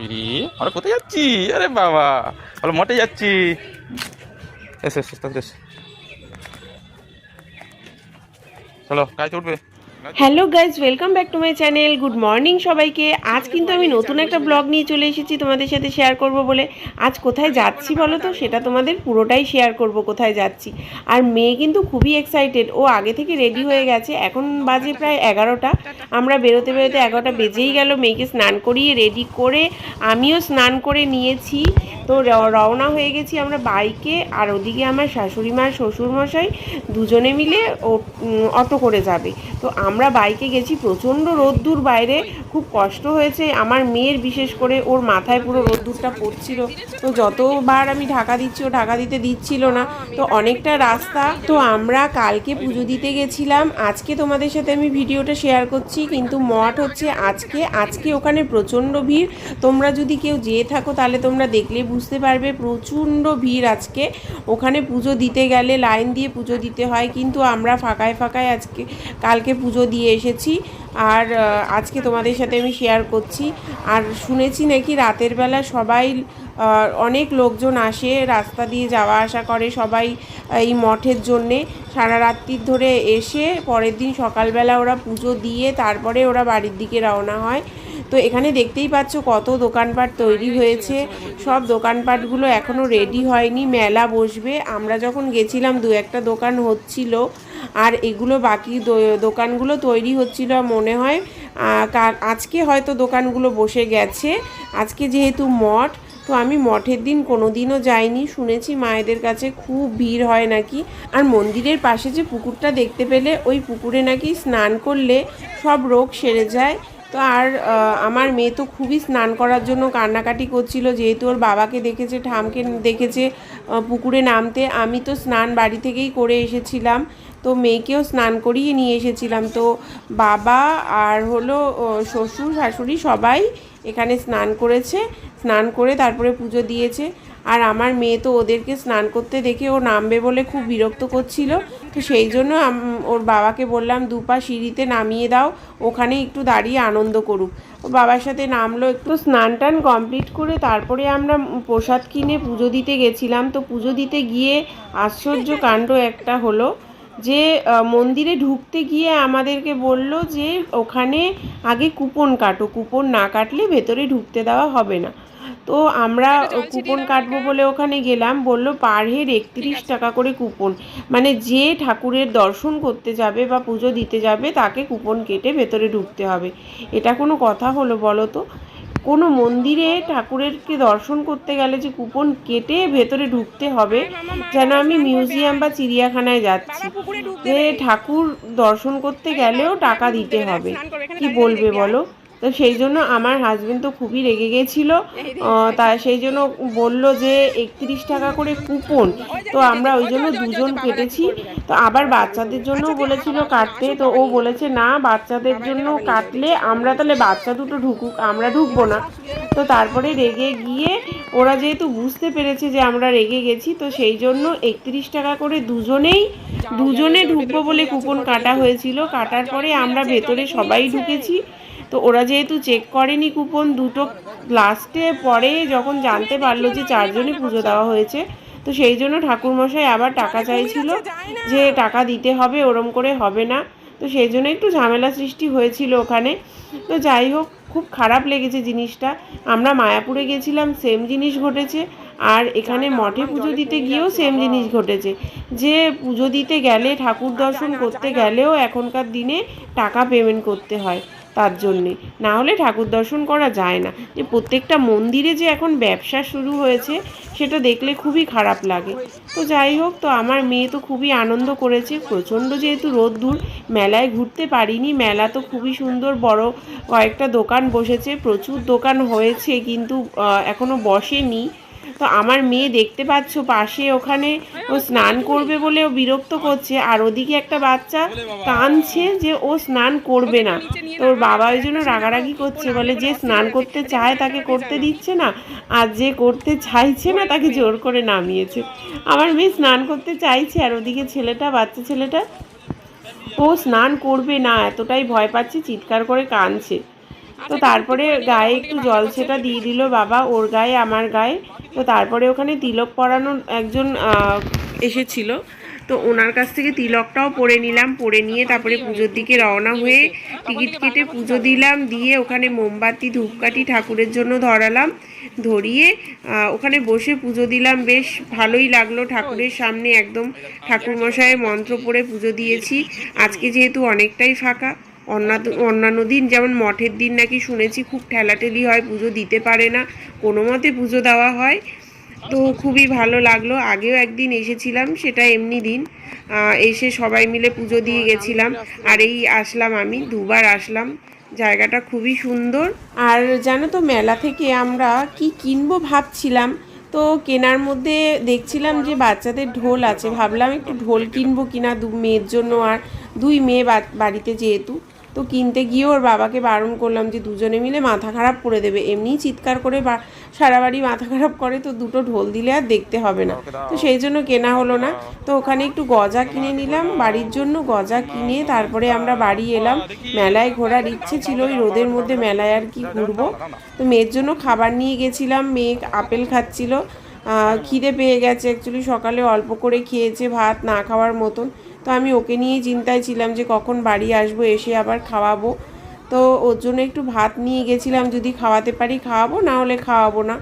আমরা কোথায় যাচ্ছি? আরে বাবা বলো মঠে যাচ্ছি। এসে এসো। চলো গাড়িতে উঠবে। Hello guys welcome back to my channel good morning সবাইকে। আজ কিন্তু আমি নতুন একটা ব্লগ নিয়ে চলে এসেছি তোমাদের সাথে শেয়ার করব বলে। আজ কোথায় যাচ্ছি বলো তো? সেটা তোমাদের পুরোটাই শেয়ার করব, কোথায় যাচ্ছি। আর মেয়ে কিন্তু খুবই এক্সাইটেড ও আগে থেকে রেডি হয়ে গেছে। এখন বাজে প্রায় এগারোটা। আমরা বেরোতে বেরোতে এগারোটা বেজেই গেল। মেয়েকে স্নান করিয়ে রেডি করে আমিও স্নান করে নিয়েছি। তো রওনা হয়ে গেছি আমরা বাইকে। আর ওদিকে আমার শাশুড়ি মা, শ্বশুরমশাই দুজনে মিলে অটো করে যাবে। তো আমরা বাইকে গেছি, প্রচণ্ড রোদ্দুর বাইরে। খুব কষ্ট হয়েছে। আমার মেয়ের বিশেষ করে, ওর মাথায় পুরো রোদ্দুরটা পড়ছিল। তো যতবার আমি ঢাকা দিচ্ছি, ও ঢাকা দিতে দিচ্ছিল না। তো অনেকটা রাস্তা। তো আমরা কালকে পুজো দিতে গেছিলাম। আজকে তোমাদের সাথে আমি ভিডিওটা শেয়ার করছি, কিন্তু মঠ হচ্ছে আজকে। আজকে ওখানে প্রচণ্ড ভিড়। তোমরা যদি কেউ যেয়ে থাকো, তাহলে তোমরা দেখলে বুঝতে পারবে, প্রচণ্ড ভিড় আজকে। ওখানে পুজো দিতে গেলে, লাইন দিয়ে পুজো দিতে হয়। কিন্তু আমরা ফাঁকায় ফাঁকায় আজকে, কালকে পুজো দিয়ে এসেছি। আর আজকে তোমাদের সাথে আমি শেয়ার করছি। আর শুনেছি নাকি রাতের বেলা সবাই অনেক লোকজন আসে, রাস্তা দিয়ে যাওয়া আসা করে সবাই এই মঠের জন্যে। সারা রাত্রির ধরে এসে পরের দিন সকালবেলা ওরা পুজো দিয়ে তারপরে ওরা বাড়ির দিকে রওনা হয়। তো এখানে দেখতেই পাচ্ছ কত দোকানপাট তৈরি হয়েছে। সব দোকানপাটগুলো এখনও রেডি হয়নি, মেলা বসবে। আমরা যখন গেছিলাম, দু একটা দোকান হচ্ছিল, আর এগুলো বাকি দোকানগুলো তৈরি হচ্ছিল মনে হয়। আজকে হয়তো দোকানগুলো বসে গেছে। আজকে যেহেতু মঠ, তো আমি মঠের দিন কোনো দিনও যাইনি। শুনেছি মায়েদের কাছে খুব ভিড় হয় নাকি। আর মন্দিরের পাশে যে পুকুরটা দেখতে পেলে, ওই পুকুরে নাকি স্নান করলে সব রোগ সেরে যায়। তো আর আমার মেয়ে তো খুবই স্নান করার জন্য কান্নাকাটি করছিল, যেহেতু ওর বাবাকে দেখেছে ঠামকে দেখেছে পুকুরে নামতে, আমি তো স্নান বাড়ি থেকেই করে এসেছিলাম। তো মেয়েকেও স্নান করিয়ে নিয়ে এসেছিলাম। তো বাবা আর হলো শ্বশুর, শাশুড়ি সবাই এখানে স্নান করেছে, স্নান করে তারপরে পুজো দিয়েছে। আর আমার মেয়ে তো ওদেরকে স্নান করতে দেখে ও নামবে বলে খুব বিরক্ত করছিল। তো সেই জন্য ওর বাবাকে বললাম দুপা সিঁড়িতে নামিয়ে দাও, ওখানে একটু দাঁড়িয়ে আনন্দ করুক। বাবার সাথে নামলো, একটু স্নান টান কমপ্লিট করে তারপরে আমরা প্রসাদ কিনে পুজো দিতে গেছিলাম। তো পুজো দিতে গিয়ে আশ্চর্য কাণ্ড একটা হলো যে মন্দিরে ঢুকতে গিয়ে আমাদেরকে বলল যে ওখানে আগে কুপন কাটো। কুপন না কাটলে ভেতরে ঢুকতে দেওয়া হবে না। তো আমরা কুপন কাটবো বলে ওখানে গেলাম। বলল পার হেড একত্রিশ টাকা করে কুপন। মানে যে ঠাকুরের দর্শন করতে যাবে বা পুজো দিতে যাবে তাকে কুপন কেটে ভেতরে ঢুকতে হবে। এটা কোনো কথা হলো বলো তো? কোনো মন্দিরে ঠাকুরেরকে দর্শন করতে গেলে যে কুপন কেটে ভেতরে ঢুকতে হবে যেন আমি মিউজিয়াম বা চিড়িয়াখানায় যাচ্ছি। যে ঠাকুর দর্শন করতে গেলেও টাকা দিতে হবে। কি বলবে বলো? তো সেই জন্য আমার হাজবেন্ড তো খুবই রেগে গেছিল। তা সেই জন্য বলল যে একত্রিশ টাকা করে কুপন তো আমরা ওই জন্য দুজন কেটেছি। তো আবার বাচ্চাদের জন্য বলেছিল কাটতে। তো ও বলেছে না বাচ্চাদের জন্য কাটলে আমরা তাহলে বাচ্চা দুটো ঢুকুক আমরা ঢুকবো না। তো তারপরে রেগে গিয়ে ওরা যেহেতু বুঝতে পেরেছে যে আমরা রেগে গেছি তো সেই জন্য একত্রিশ টাকা করে দুজনেই দুজনে ঢুকবো বলে কুপন কাটা হয়েছিল। কাটার পরে আমরা ভেতরে সবাই ঢুকেছি। তো ওরা যেহেতু চেক করেনি কুপন দুটো লাস্টে পরে যখন জানতে পারল যে চারজনই পুজো দেওয়া হয়েছে, তো সেই জন্য ঠাকুরমশাই আবার টাকা চাইছিল যে টাকা দিতে হবে, ওরম করে হবে না। তো সেই জন্য একটু ঝামেলা সৃষ্টি হয়েছিল ওখানে। তো যাই হোক, খুব খারাপ লেগেছে জিনিসটা। আমরা মায়াপুরে গেছিলাম সেম জিনিস ঘটেছে। আর এখানে মঠে পুজো দিতে গিয়েও সেম জিনিস ঘটেছে। যে পুজো দিতে গেলে, ঠাকুর দর্শন করতে গেলেও এখনকার দিনে টাকা পেমেন্ট করতে হয়। তার জন্যে। না হলে ঠাকুর দর্শন করা যায় না। যে প্রত্যেকটা মন্দিরে যে এখন ব্যবসা শুরু হয়েছে সেটা দেখলে খুবই খারাপ লাগে। তো যাই হোক তো আমার মেয়ে তো খুবই আনন্দ করেছে। প্রচণ্ড যেহেতু রোদ্দুর মেলায় ঘুরতে পারিনি। মেলা তো খুবই সুন্দর বড় কয়েকটা দোকান বসেছে। প্রচুর দোকান হয়েছে কিন্তু আহ, এখনও বসেনি। তো আমার মেয়ে দেখতে পাচ্ছ, পাশে ওখানে ও স্নান করবে বলে ও বিরক্ত করছে। আর ওদিকে একটা বাচ্চা কাঁদছে যে ও স্নান করবে না। তো ওর বাবা ওই জন্য রাগারাগি করছে, বলে যে স্নান করতে চায় তাকে করতে দিচ্ছে না, আর যে করতে চাইছে না তাকে জোর করে নামিয়েছে। আমার মেয়ে স্নান করতে চাইছে, আর ওদিকে ছেলেটা, বাচ্চা ছেলেটা, ও স্নান করবে না, এতটাই ভয় পাচ্ছে, চিৎকার করে কাঁদছে। তো তারপরে গায়ে একটু জল সেটা দিয়ে দিল বাবা, ওর গায়ে, আমার গায়ে। তো তারপরে ওখানে তিলক পরানোর একজন এসেছিল। তো ওনার কাছ থেকে তিলকটাও পরে নিলাম, পরে নিয়ে তারপরে পুজোর দিকে রওনা হয়ে টিকিট কেটে পুজো দিলাম, দিয়ে ওখানে মোমবাতি, ধূপকাঠি ঠাকুরের জন্য ধরালাম, ধরিয়ে ওখানে বসে পুজো দিলাম। বেশ ভালোই লাগল ঠাকুরের সামনে একদম ঠাকুরমশাইয়ের মন্ত্র পড়ে পুজো দিয়েছি। আজকে যেহেতু অনেকটাই ফাঁকা। অন্যান্য দিন, যেমন মঠের দিন নাকি শুনেছি খুব ঠেলাঠেলি হয়, পুজো দিতে পারে না, কোনো মতে পুজো দেওয়া হয়। তো খুবই ভালো লাগল, আগেও একদিন এসেছিলাম, সেটা এমনি দিন এসে সবাই মিলে পুজো দিয়ে গেছিলাম, আর এই আসলাম আমি, দুবার আসলাম, জায়গাটা খুবই সুন্দর। আর জানো তো, মেলা থেকে আমরা কি কিনবো ভাবছিলাম, তো কেনার মধ্যে দেখছিলাম যে বাচ্চাদের ঢোল আছে, ভাবলাম একটু ঢোল কিনবো কিনা দু, মেয়ের জন্য, আর দুই মেয়ে বা- বাড়িতে যেহেতু তো কিনতে গিয়ে ওর বাবাকে বারণ করলাম যে দুজনে মিলে মাথা খারাপ করে দেবে। এমনিই চিৎকার করে বা- সারা বাড়ি মাথা খারাপ করে তো দুটো ঢোল দিলে আর দেখতে হবে না। তো সেই জন্য কেনা হলো না। তো ওখানে একটু গজা কিনে নিলাম বাড়ির জন্য গজা কিনে তারপরে আমরা বাড়ি এলাম। মেলায় ঘোরার ইচ্ছে ছিল ওই রোদের মধ্যে মেলায় আর কি ঘুরবো। তো মেয়ের জন্য খাবার নিয়ে গেছিলাম মেয়ে আপেল খাচ্ছিল। খিদে পেয়ে গেছে অ্যাকচুয়ালি সকালে অল্প করে খেয়েছে ভাত না খাওয়ার মতন। তো আমি ওকে নিয়েই চিন্তায় ছিলাম যে কখন বাড়ি আসব, এসে আবার খাওয়াবো। তো ওর জন্য একটু ভাত নিয়ে গেছিলাম, যদি খাওয়াতে পারি খাওয়াবো, না হলে খাওয়াবো না।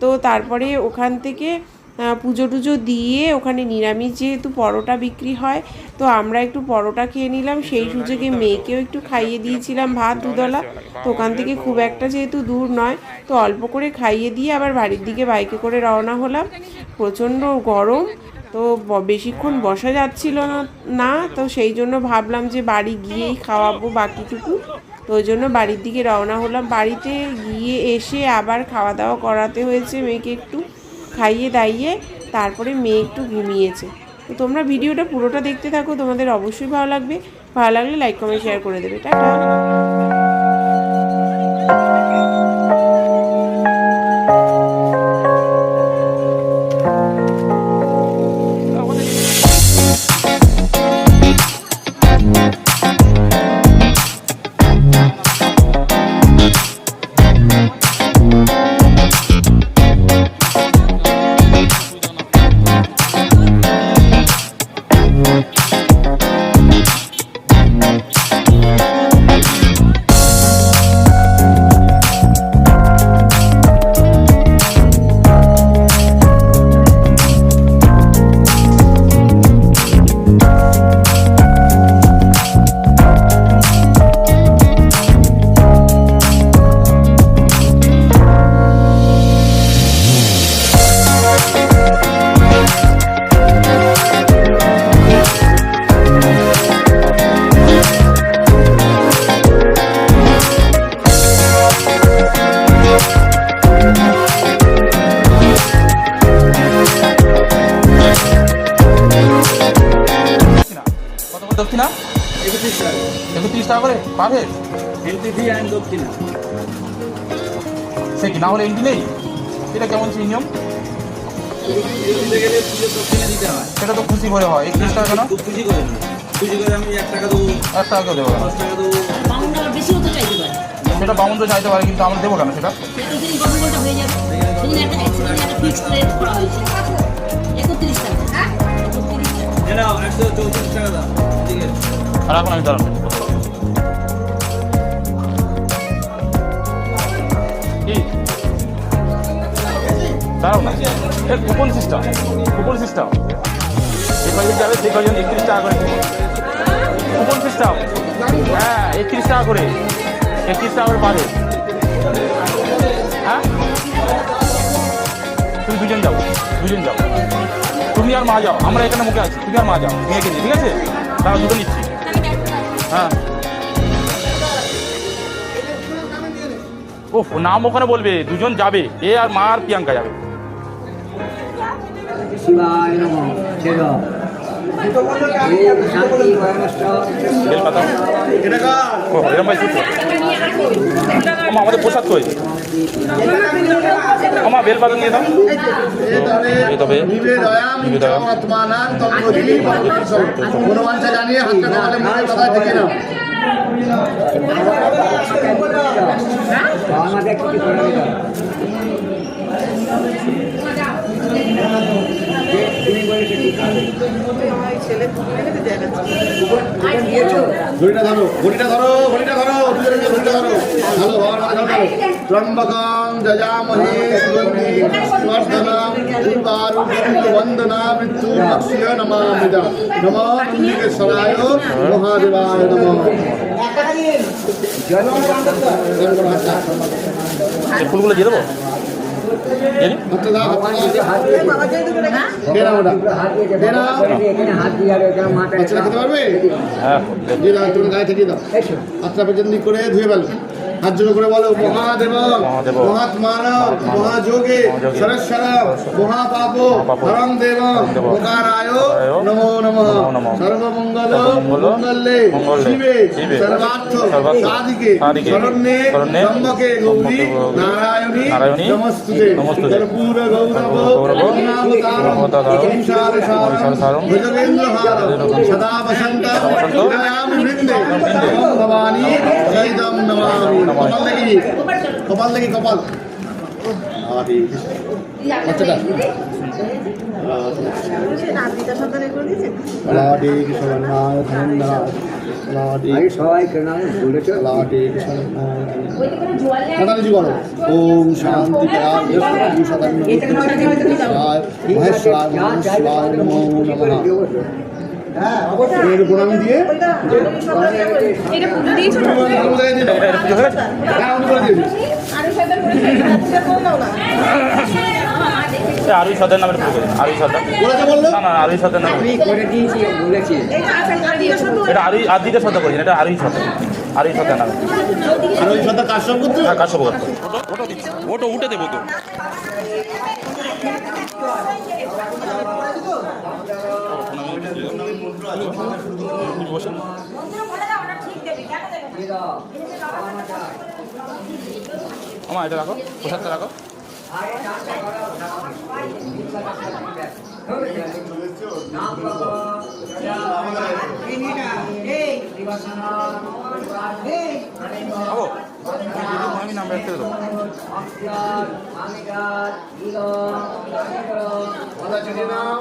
তো তারপরে ওখান থেকে পুজো টুজো দিয়ে ওখানে নিরামিষ যেহেতু পরোটা বিক্রি হয়, তো আমরা একটু পরোটা খেয়ে নিলাম। সেই সুযোগে মেয়েকেও একটু খাইয়ে দিয়েছিলাম ভাত দুদলা তো ওখান থেকে খুব একটা যেহেতু দূর নয়, তো অল্প করে খাইয়ে দিয়ে আবার বাড়ির দিকে বাইকে করে রওনা হলাম। প্রচণ্ড গরম তো বেশিক্ষণ বসা যাচ্ছিল না তো সেই জন্য ভাবলাম যে বাড়ি গিয়েই খাওয়াবো বাকিটুকু। তো ওই জন্য বাড়ির দিকে রওনা হলাম। বাড়িতে গিয়ে এসে আবার খাওয়া দাওয়া করাতে হয়েছে মেয়েকে একটু খাইয়ে দাইয়ে, তারপরে মেয়ে একটু ঘুমিয়েছে। তো তোমরা ভিডিওটা পুরোটা দেখতে থাকো, তোমাদের অবশ্যই ভালো লাগবে। ভালো লাগলে লাইক কমেন্ট শেয়ার করে দেবে। টাটা। টাকা করে per head entry fee and দক্ষিণা সে কি না হলে এন্ট্রি নেই? এটা কেমন সেই নিয়ম? সেটা তো খুশি করে হয়। একত্রিশ টাকা কেন? খুশি করে খুশি করে আমি এক টাকা দেবো। এক টাকা কেউ দেবো দশ টাকা দেবো। বাউন্ড আবার বেশি হতে চাইতে পারে। সেটা বাউন্ড চাইতে পারে কিন্তু আমরা দেবো কেন সেটা? সেদিন গন্ডগোলটা হয়ে যাবে। দাঁড়াও না। এ, কুপন সিস্টেম কুপন সিস্টেম যে কজন যাবে সে কজন একত্রিশ টাকা করে। কুপন সিস্টেম হ্যাঁ একত্রিশ টাকা করে। একত্রিশ টাকা করে পাবে হ্যাঁ? তুমি দুজন যাও দুজন যাও। তুমি আর মা যাও, আমরা এখানে মুখে আছি। তুমি আর মা যাও, মেয়েকে নিয়ে, ঠিক আছে? তারা দুটো নিচ্ছি। হ্যাঁ। ও নাম ওখানে বলবে, দুজন যাবে, এ আর মা আর প্রিয়াঙ্কা যাবে। শিবায় নমঃ। জয় শান্তি। আমাদের প্রসাদ কই আমা বেল পাতা নিয়ে দাও তবে জানিয়ে হাতটা মনে কথা থেকে নাও আমাদের কিছু করে ঘড়িটা ধরো ঘড়িটা ধরো ঘড়িটা ধরো ঘড়িটা ধরো। ভালো বাবার মাথা ত্রম্বকং যজামহে সুগন্ধি সুবর্ধনম উর্বারুকম বন্দনা মৃত্যু লক্ষ্য নমামিদ নমো নন্দিকেশ্বরায় মহাদেবায় নমঃ। ফুলগুলো দিয়ে দেবো? খেতে পারবে? হ্যাঁ। দাও। পর্যন্ত করে ধুয়ে ফেলো। হাত জোড়ো করে বলো মহাদেব মহাত্মানব মহাযোগে সরস্বর মহাপাপ মহাপাপ, দেব ওকারায় নমো নমঃ। সর্বমঙ্গল মঙ্গলে শিবে সর্বার্থ সাধিকে শরণ্যে শরণ্যে, গৌরী নারায়ণী নমস্তুতে। কর্পূর গৌরব সংসার সারম সদা বসন্ত ভবানী জয়দম নমামি। কপাল দেখি কপাল দেখি কপাল? ওম শান্তি মহেশ্বরায় নমো নমঃ। এর হয়ে হ্যাঁ আমি আরুই সদের নামের করুন আরুই সর্দার না না আরুই সদের নামে আমি করে দিয়েছি বলেছি এটা আরুই আদিতে সর্দার করেছেন এটা আরুই সর্দার আরুই সর্দার নামে আর ওই সদা কাজ সব করতে হ্যাঁ কাশ্যপ করতো ওটো উঠে দেবো তো বসে। আমার এটা রাখো পোশাকটা রাখো। আমি নাম রাখতে দেবো। মাথা ছেড়ে নাও